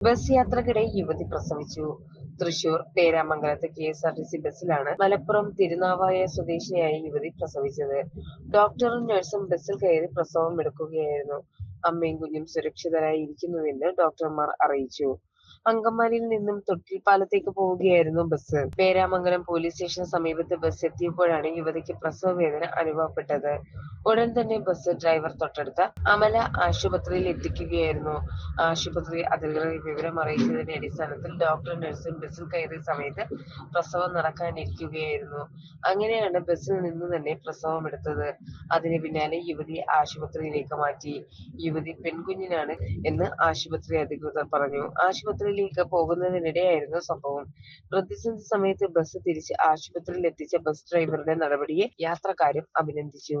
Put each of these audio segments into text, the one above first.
Bus യാത്രക്കിടെ യുവതി പ്രസവിച്ചു. Thrissur പേരാമംഗലത്ത് K S R T C ബസ്സിലാണ് മലപ്പുറം തിരുനാവായ സ്വദേശിനിയായ യുവതി പ്രസവിച്ചത്. ഡോക്ടറും നഴ്സും ബസ്സിൽ കയറി പ്രസവം എടുക്കുകയായിരുന്നു. അമ്മയും കുഞ്ഞും സുരക്ഷിതരായി ഇരിക്കുന്നുവെന്ന് ഡോക്ടർമാർ അറിയിച്ചു. അങ്കമാലിയിൽ നിന്നും തൊട്ടിൽപ്പാലത്തേക്ക് പോവുകയായിരുന്നു ബസ്. പേരാമംഗലം പോലീസ് സ്റ്റേഷന് സമീപത്ത് ബസ് എത്തിയപ്പോഴാണ് യുവതിക്ക് പ്രസവ വേദന അനുഭവപ്പെട്ടത്. ഉടൻ തന്നെ ബസ് ഡ്രൈവർ തൊട്ടടുത്ത അമല ആശുപത്രിയിൽ എത്തിക്കുകയായിരുന്നു. ആശുപത്രി അധികൃതരെ വിവരം അറിയിച്ചതിന്റെ അടിസ്ഥാനത്തിൽ ഡോക്ടർ നഴ്സും ബസ്സിൽ കയറിയ സമയത്ത് പ്രസവം നടക്കാനിരിക്കുകയായിരുന്നു. അങ്ങനെയാണ് ബസ്സിൽ നിന്ന് തന്നെ പ്രസവം എടുത്തത്. അതിന് പിന്നാലെ യുവതി ആശുപത്രിയിലേക്ക് മാറ്റി. യുവതി പെൺകുഞ്ഞിനാണ് എന്ന് ആശുപത്രി അധികൃതർ പറഞ്ഞു. ആശുപത്രിയിലേക്ക് പോകുന്നതിനിടെയായിരുന്നു സംഭവം. പ്രതിസന്ധി സമയത്ത് ബസ് തിരിച്ച് ആശുപത്രിയിൽ എത്തിച്ച ബസ് ഡ്രൈവറുടെ നടപടിയെ യാത്രക്കാരും അഭിനന്ദിച്ചു.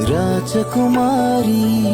राजकुमारी।